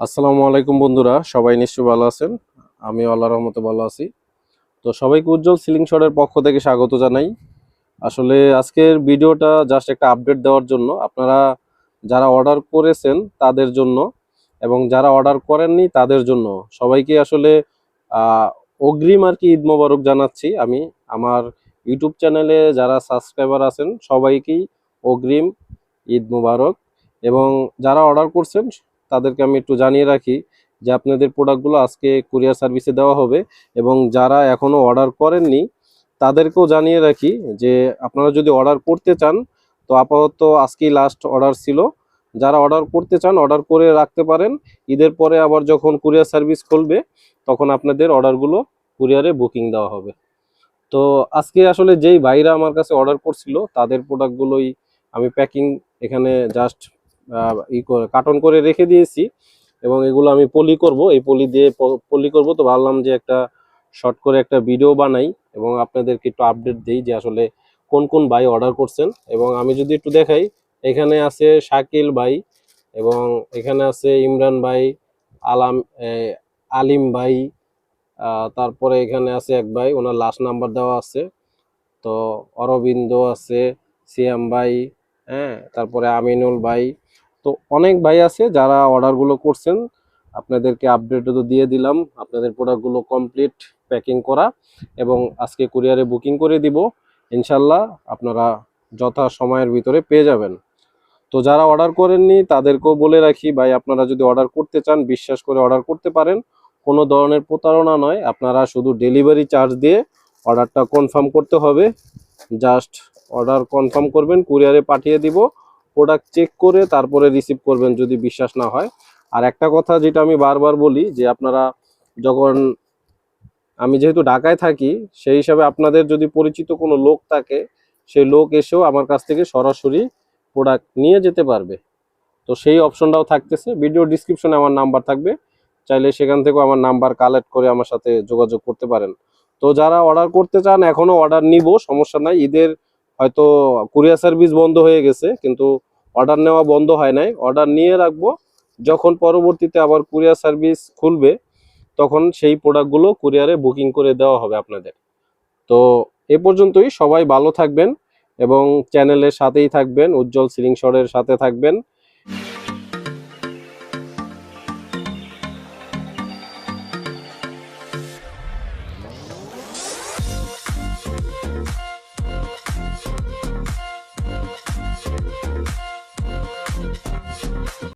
আসসালামু আলাইকুম বন্ধুরা, সবাই নিশ্চয়ই ভালো আছেন? আমি আল্লাহর রহমতে ভালো আছি। তো সবাইকে উজ্জ্বল সিলিং শটের পক্ষ থেকে স্বাগত জানাই। আসলে আজকের ভিডিওটা জাস্ট একটা আপডেট দেওয়ার জন্য। আপনারা যারা অর্ডার করেছেন তাদের জন্য এবং যারা অর্ডার করেননি তাদের জন্য। সবাইকে আসলে অগ্রিম আর কি ঈদ মোবারক জানাচ্ছি আমি। আমার ইউটিউব চ্যানেলে যারা সাবস্ক্রাইবার আছেন সবাইকেই অগ্রিম ঈদ মোবারক। এবং যারা অর্ডার করছেন তাদেরকে আমি একটু জানিয়ে রাখি যে আপনাদের প্রোডাক্টগুলো আজকে কুরিয়ার সার্ভিসে দেওয়া হবে এবং যারা এখনও অর্ডার করেননি, তাদেরকেও জানিয়ে রাখি যে আপনারা যদি অর্ডার করতে চান, তো আপাতত আজকেই লাস্ট অর্ডার ছিল। যারা অর্ডার করতে চান অর্ডার করে রাখতে পারেন। ঈদের পরে আবার যখন কুরিয়ার সার্ভিস খুলবে, তখন আপনাদের অর্ডারগুলো কুরিয়ারে বুকিং দেওয়া হবে। তো আজকে আসলে যেই ভাইরা আমার কাছে অর্ডার করছিল, তাদের প্রোডাক্টগুলোই আমি প্যাকিং এখানে জাস্ট ই করে, কার্টন করে রেখে দিয়েছি এবং এগুলো আমি পলি করব। এই পলি দিয়ে পলি করব তো ভাবলাম যে একটা শর্ট করে একটা ভিডিও বানাই এবং আপনাদেরকে একটু আপডেট দিই যে আসলে কোন কোন ভাই অর্ডার করছেন। এবং আমি যদি একটু দেখাই, এখানে আছে শাকিল ভাই এবং এখানে আছে ইমরান ভাই, আলাম আলিম ভাই তারপরে এখানে আছে এক ভাই, ওনার লাস্ট নাম্বার দেওয়া আছে। তো অরবিন্দ আছে, সিয়াম ভাই হ্যাঁ। তারপরে আমিনুল ভাই। তো অনেক ভাই আছে যারা অর্ডারগুলো করছেন। আপনাদেরকে আপডেটও তো দিয়ে দিলাম। আপনাদের প্রোডাক্টগুলো কমপ্লিট প্যাকিং করা এবং আজকে কুরিয়ারে বুকিং করে দিব। ইনশাল্লাহ আপনারা যথা সময়ের ভিতরে পেয়ে যাবেন। তো যারা অর্ডার করেননি, তাদেরকেও বলে রাখি, ভাই, আপনারা যদি অর্ডার করতে চান, বিশ্বাস করে অর্ডার করতে পারেন। কোনো ধরনের প্রতারণা নয়। আপনারা শুধু ডেলিভারি চার্জ দিয়ে অর্ডারটা কনফার্ম করতে হবে। জাস্ট অর্ডার কনফার্ম করবেন কুরিয়ারে পাঠিয়ে দিব প্রোডাক্ট চেক করে তারপরে রিসিভ করবেন যদি বিশ্বাস না হয়। আর একটা কথা যেটা আমি বারবার বলি, যে আপনারা যখন, আমি যেহেতু ঢাকায় থাকি, সেই হিসাবে আপনাদের যদি পরিচিত কোনো লোক থাকে, সেই লোক এসেও আমার কাছ থেকে সরাসরি প্রোডাক্ট নিয়ে যেতে পারবে। তো সেই অপশনটাও থাকতেছে। ভিডিও ডিসক্রিপশনে আমার নাম্বার থাকবে। চাইলে সেখান থেকেও আমার নাম্বার কালেক্ট করে আমার সাথে যোগাযোগ করতে পারেন। তো যারা অর্ডার করতে চান এখনও অর্ডার নিব, সমস্যা নাই। ঈদের হয়তো কুরিয়ার সার্ভিস বন্ধ হয়ে গেছে, কিন্তু অর্ডার নেওয়া বন্ধ হয় নাই। অর্ডার নিয়ে রাখব, যখন পরবর্তীতে আবার কুরিয়ার সার্ভিস খুলবে, তখন সেই প্রোডাক্টগুলো কুরিয়ারে বুকিং করে দেওয়া হবে আপনাদের। তো এ পর্যন্তই, সবাই ভালো থাকবেন এবং চ্যানেলের সাথেই থাকবেন, উজ্জ্বল সিলিং শটের সাথে থাকবেন।